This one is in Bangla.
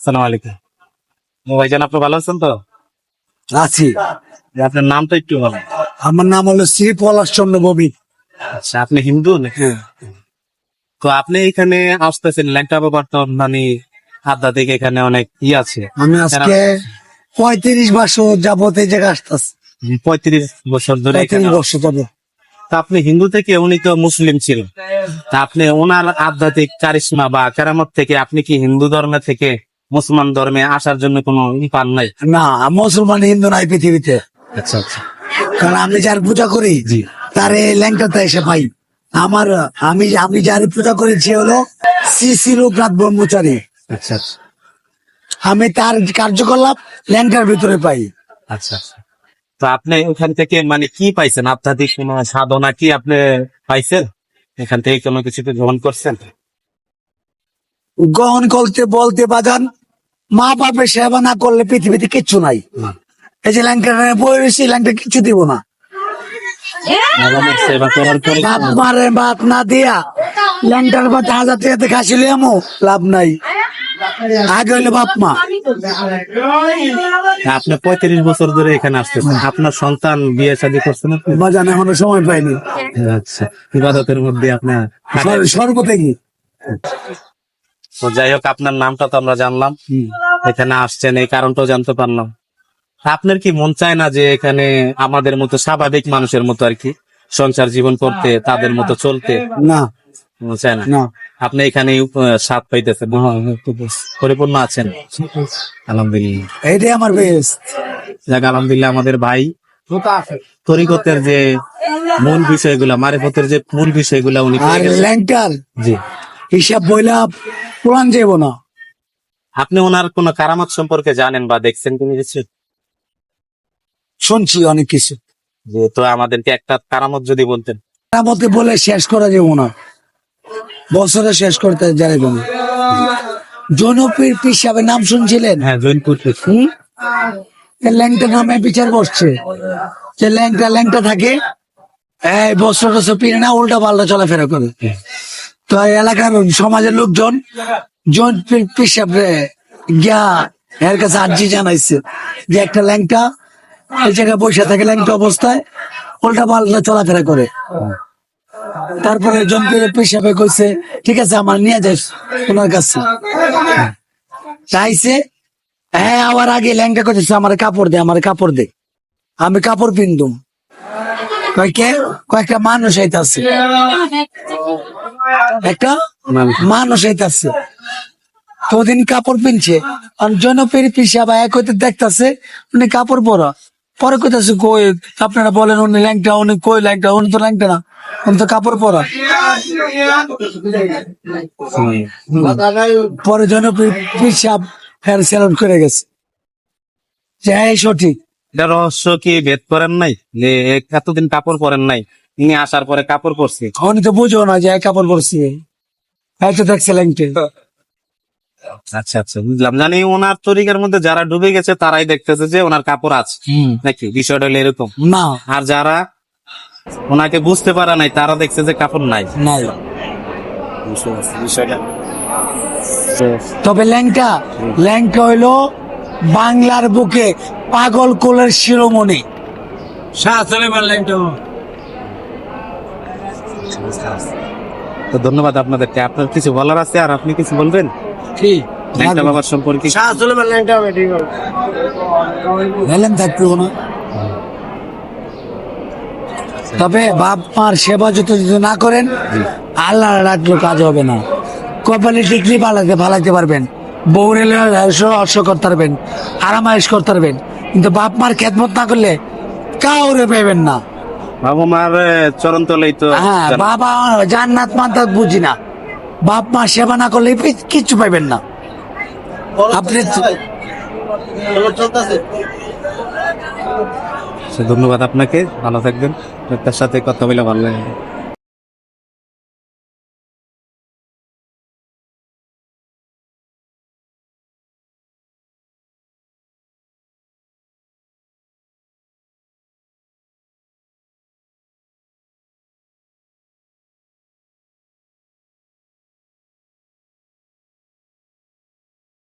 সালাম আলাইকুম। ভাইজান আপনি ভালো আছেন তো? আছি। আপনার নামটা একটু বলেন। আমার নাম হলো শ্রী পলাশ চন্দ্র ববি আচ্ছা আপনি হিন্দু নাকি? হ্যাঁ। তো আপনি এখানে আসতেছেন ল্যাংটা বাবার মানে আধ্যাত্মিক এখানে অনেক ই আছে। আমি আজকে পঁয়ত্রিশ বছর যাবত এই জায়গায় আসতেছি। পঁয়ত্রিশ বছর ধরে পঁয়ত্রিশ বছর যাবত তা আপনি হিন্দু থেকে উনি তো মুসলিম ছিলেন। তা আপনি ওনার আধ্যাত্মিক কারিশমা বা কেরামত থেকে আপনি কি হিন্দু ধর্মে থেকে মুসলমান ধর্মে আসার জন্য কোনো পান নাই? না মুসলমান হিন্দু নাই পৃথিবীতে। আচ্ছা আচ্ছা। কারণ আমি যার পূজা করি তার তারে ল্যাংটাতে এসে পাই। আমার আমি আমি যার পূজা করেছি হলো শ্রী শ্রী লোকনাথ ব্রহ্মচারী। আচ্ছা আচ্ছা। আমি তার কার্যকলাপ ল্যাংটার ভিতরে পাই। আচ্ছা আচ্ছা। তো আপনি ওখান থেকে মানে কি পাইছেন? আধ্যাত্মিক কোনো সাধনা কি আপনি পাইছেন? এখান থেকে কোনো কিছু গ্রহণ করছেন? গ্রহণ করতে বলতে বাজান মা বাপের সেবা না করলে পৃথিবীতে কিচ্ছু নাই। এই যে ল্যাংটা বই রয়েছে ল্যাংটা কিচ্ছু দিব না। বাপ মারে বাপ না দিয়া ল্যাংটার বাদ হাজার টাকাতে খাসিলে এমন লাভ নাই। আগে হইলে বাপ মা আপনি পঁয়ত্রিশ বছর ধরে এখানে আসতেছেন। আপনার সন্তান বিয়ে শাদী করছেন বাজান এখনও সময় পাইনি। আচ্ছা ইবাদতের মধ্যে আপনার সর- স্বর্গ থেকে। তো যাই হোক আপনার নামটা তো আমরা জানলাম। এখানে আসছেন এই কারণটাও জানতে পারলাম। আপনার কি মন চায় না যে এখানে আমাদের মতো স্বাভাবিক মানুষের মতো আর কি সংসার জীবন করতে তাদের মতো চলতে? না। চায় না? না। আপনি এখানে স্বাদ পাইতেছেন। পরিপূর্ণ আছেন? আলহামদুলিল্লাহ। এইটাই আমার বেশ যাক আলহামদুলিল্লাহ আমাদের ভাই তরিকতের যে মূল বিষয়গুলা মারিফতের যে মূল বিষয়গুলা উনি জি। হিসাব বইলা পুরান যাইব না। আপনি ওনার কোন কারামত সম্পর্কে জানেন বা দেখছেন কিনা কিছু? শুনছি অনেক কিছু। যে তো আমাদেরকে একটা কারামত যদি বলতেন। মধ্যে বলে শেষ করা যাব না। বছরে শেষ করতে যাইব না। জনপীর হিসাবে নাম শুনছিলেন? হ্যাঁ জৈনপুর ল্যাংটা নামে বিচার বসছে যে ল্যাংটা ল্যাংটা থাকে এই বছর বছর পিনে না উল্টা পাল্টা চলাফেরা করে। তো এলাকার সমাজের লোকজন জন পিসাব গিয়া এর কাছে আর্জি জানাইছে যে একটা ল্যাংটা, এই জায়গায় বসে থাকে ল্যাংটা অবস্থায়, উল্টা পাল্টা চলাফেরা করে। তারপরে জনপীর পিসাবে কইছে, ঠিক আছে, আমার নিয়ে যাস ওনার কাছে। চাইছে হ্যাঁ আমার আগে ল্যাংটা করতেছে আমার কাপড় দে, আমার কাপড় দে। আমি কাপড় পিনদুম। কয় কয়েকটা মানুষ আইতাছে। একটা মানুষ আইতাছে তো ওদিন কাপড় পিনছে, আর জনপের পিসা এক হইতে দেখতাছে, উনি কাপড় পরা। পরে কইতাছে, কই, আপনারা বলেন উনি ল্যাংটা, উনি কই ল্যাংটা, উনি তো ল্যাংটা না, উনি তো কাপড় পরা। পরে জনপ্রিয় পিসাব হেয়ার সেলুন করে গেছে। যে হ্যাঁ সঠিক রহস্য কি ভেদ করেন নাই? এতদিন কাপড় পরেন নাই? ইনি আসার পরে কাপড় পরছে। উনি তো বুঝো না যে কাপড় পরছি। এই তো দেখছে ল্যাংটে। আচ্ছা আচ্ছা বুঝলাম। জানি ওনার তরিকার মধ্যে যারা ডুবে গেছে তারাই দেখতেছে যে ওনার কাপড় আছে। নাকি? বিষয়টা হলো এরকম। না। আর যারা ওনাকে বুঝতে পারে নাই তারা দেখছে যে কাপড় নাই। নাই। বিষয়টা। তবে ল্যাংটা ল্যাংটা হইল বাংলার বুকে পাগল কোলের শিরোমণি। তো ধন্যবাদ আপনাদেরকে। আপনার কিছু বলার আছে আর আপনি কিছু বলবেন? ঠিক ল্যাংটা বাবার সম্পর্কে হেলেন থাকতো না। তবে বাপ মার সেবা যত যদি না করেন আল্লাহ রাখল কাজ হবে না। কপালে টিকলি পালাতে ফালাইতে পারবেন। বউ রেলে অর্শ করতে পারবেন আরামায়েশ করতে পারবেন কিন্তু বাপ মার খেদমত না করলে কাউরে পাইবেন না। বাবা মার চরণ তলেই তো হ্যাঁ বাবা জান্নাত মান্নাত বুঝি না। বাপ মা সেবা না করলে কিচ্ছু পাইবেন না। আপনি ধন্যবাদ আপনাকে। ভালো থাকবেন। তার সাথে কথা বলে ভালো লাগে।